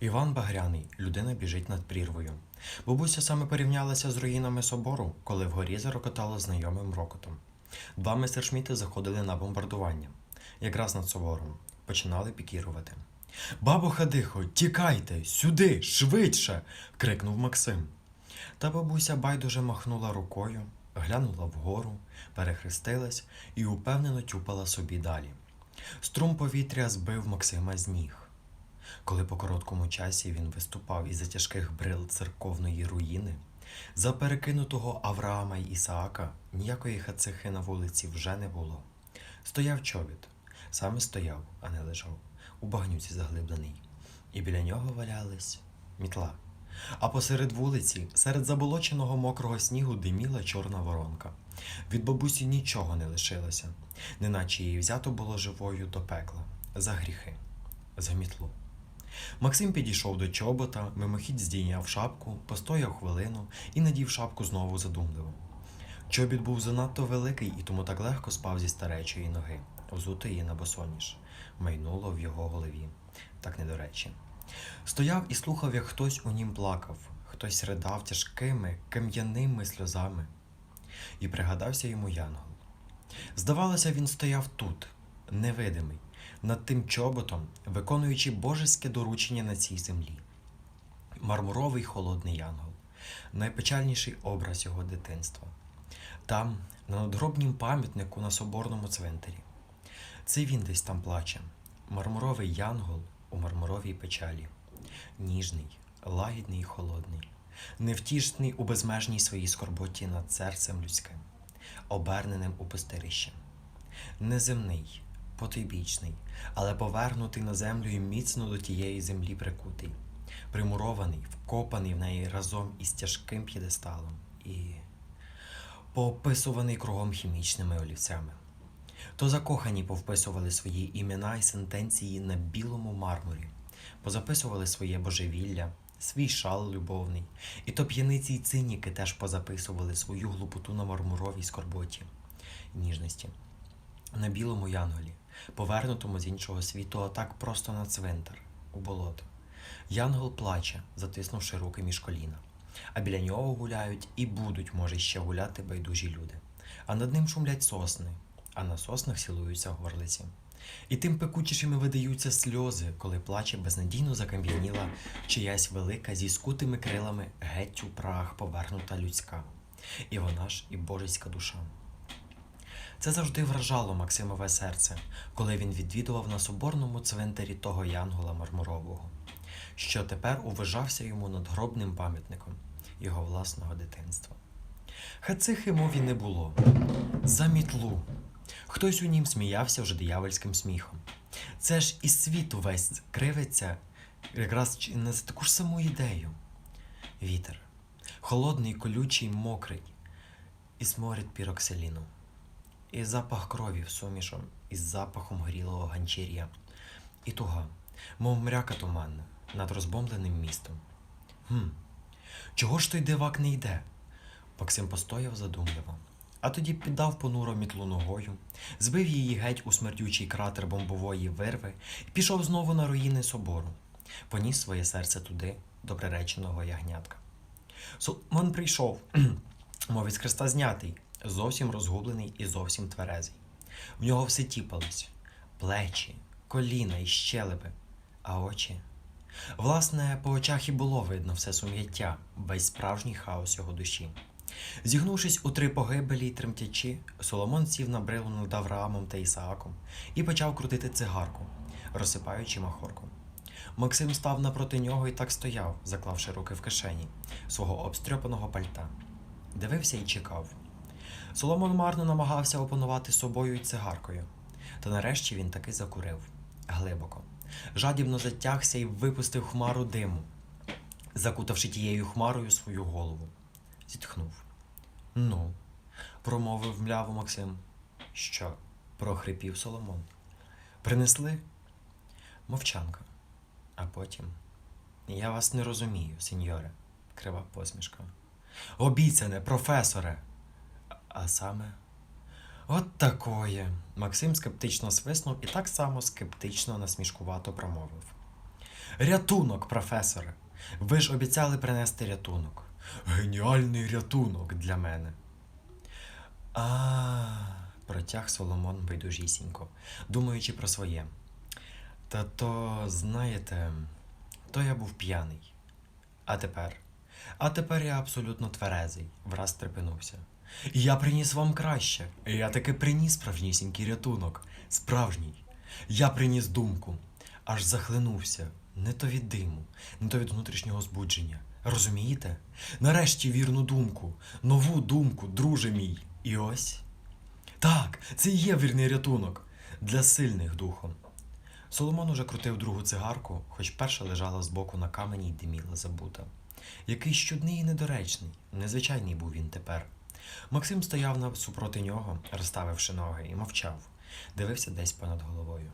Іван Багряний, людина біжить над прірвою. Бабуся саме порівнялася з руїнами собору, коли вгорі зарокотало знайомим рокотом. Два месершміти заходили на бомбардування, якраз над собором, починали пікірувати. Бабо Хадихо, тікайте, сюди, швидше. крикнув Максим. Та бабуся байдуже махнула рукою, глянула вгору, перехрестилась і упевнено тюпала собі далі. Струм повітря збив Максима з ніг. Коли по короткому часі він виступав із за тяжких брил церковної руїни, за перекинутого Авраама й Ісаака ніякої хацихи на вулиці вже не було. Стояв чобіт, саме стояв, а не лежав, у багнюці заглиблений, і біля нього валялись мітла. А посеред вулиці, серед заболоченого мокрого снігу, диміла чорна воронка. Від бабусі нічого не лишилося, неначе її взято було живою до пекла за гріхи, за мітлу. Максим підійшов до чобота, мимохідь здійняв шапку, постояв хвилину і надів шапку знову задумливо. Чобіт був занадто великий і тому так легко спав зі старечої ноги, взутої на босоніж. Майнуло в його голові. Так не до речі. Стояв і слухав, як хтось у нім плакав, хтось ридав тяжкими, кам'яними сльозами. І пригадався йому Янгол. Здавалося, він стояв тут, невидимий, над тим чоботом, виконуючи божеське доручення на цій землі. Мармуровий холодний янгол, найпечальніший образ його дитинства. Там, на надгробнім пам'ятнику на соборному цвинтарі. Це він десь там плаче. Мармуровий янгол у мармуровій печалі. Ніжний, лагідний і холодний, невтішний у безмежній своїй скорботі над серцем людським, оберненим у пустирище. Неземний, потойбічний, але повернутий на землю і міцно до тієї землі прикутий, примурований, вкопаний в неї разом із тяжким п'єдесталом і поописуваний кругом хімічними олівцями. То закохані повписували свої імена і сентенції на білому мармурі, позаписували своє божевілля, свій шал любовний, і то п'яниці й циніки теж позаписували свою глупоту на мармуровій скорботі ніжності. На білому янголі, повернутому з іншого світу, а так просто на цвинтар, у болото. Янгол плаче, затиснувши руки між коліна. А біля нього гуляють і будуть, може, ще гуляти байдужі люди. А над ним шумлять сосни, а на соснах цілуються горлиці. І тим пекучішими видаються сльози, коли плаче безнадійно закам'яніла чиясь велика зі скутими крилами геть у прах повернута людська. І вона ж і божеська душа. Це завжди вражало Максимове серце, коли він відвідував на соборному цвинтарі того Янгола Мармурового, що тепер уважався йому надгробним пам'ятником його власного дитинства. Хацихи мові не було. За мітлу. Хтось у нім сміявся вже диявольським сміхом. Це ж і світ увесь кривиться якраз за таку ж саму ідею. Вітер, холодний, колючий, мокрий, і сморід пірокселіну, і запах крові в сумішом із запахом горілого ганчір'я, і туга, мов мряка туманна над розбомбленим містом. Хм, чого ж той дивак не йде? Максим постояв задумливо, а тоді піддав понуро мітлу ногою, збив її геть у смердючий кратер бомбової вирви і пішов знову на руїни собору, поніс своє серце туди, до приреченого ягнятка. Соломон прийшов, мов із хреста знятий, зовсім розгублений і зовсім тверезий. В нього все тіпалось плечі, коліна і щелепи, а очі. Власне, по очах і було видно все сум'яття, весь справжній хаос його душі. Зігнувшись у три погибелі й тремтячи, Соломон сів на брилу над Авраамом та Ісааком і почав крутити цигарку, розсипаючи махорку. Максим став напроти нього і так стояв, заклавши руки в кишені свого обстрьопаного пальта. Дивився і чекав. Соломон марно намагався опанувати собою й цигаркою, та нарешті він таки закурив глибоко, жадібно затягся і випустив хмару диму, закутавши тією хмарою свою голову. Зітхнув. Ну, промовив мляво Максим. Що? прохрипів Соломон. Принесли? Мовчанка. А потім. Я вас не розумію, сеньоре, крива посмішка. Обіцяне, професоре. А- саме. От такое. Максим скептично свиснув і так само скептично насмішкувато промовив. Рятунок, професоре! Ви ж обіцяли принести рятунок. Геніальний рятунок для мене. А, протяг Соломон байдужісінько, думаючи про своє. Та то, знаєте, то я був п'яний. А тепер? А тепер я абсолютно тверезий, враз трепенувся. Я приніс вам краще. Я таки приніс справжнісінький рятунок. Справжній. Я приніс думку, аж захлинувся. Не то від диму, не то від внутрішнього збудження. Розумієте? Нарешті вірну думку, нову думку, друже мій. І ось. Так, це і є вірний рятунок для сильних духом. Соломон уже крутив другу цигарку, хоч перша лежала збоку на камені й диміла забута. Якийсь чудний і недоречний, незвичайний був він тепер. Максим стояв супроти нього, розставивши ноги, і мовчав, дивився десь понад головою.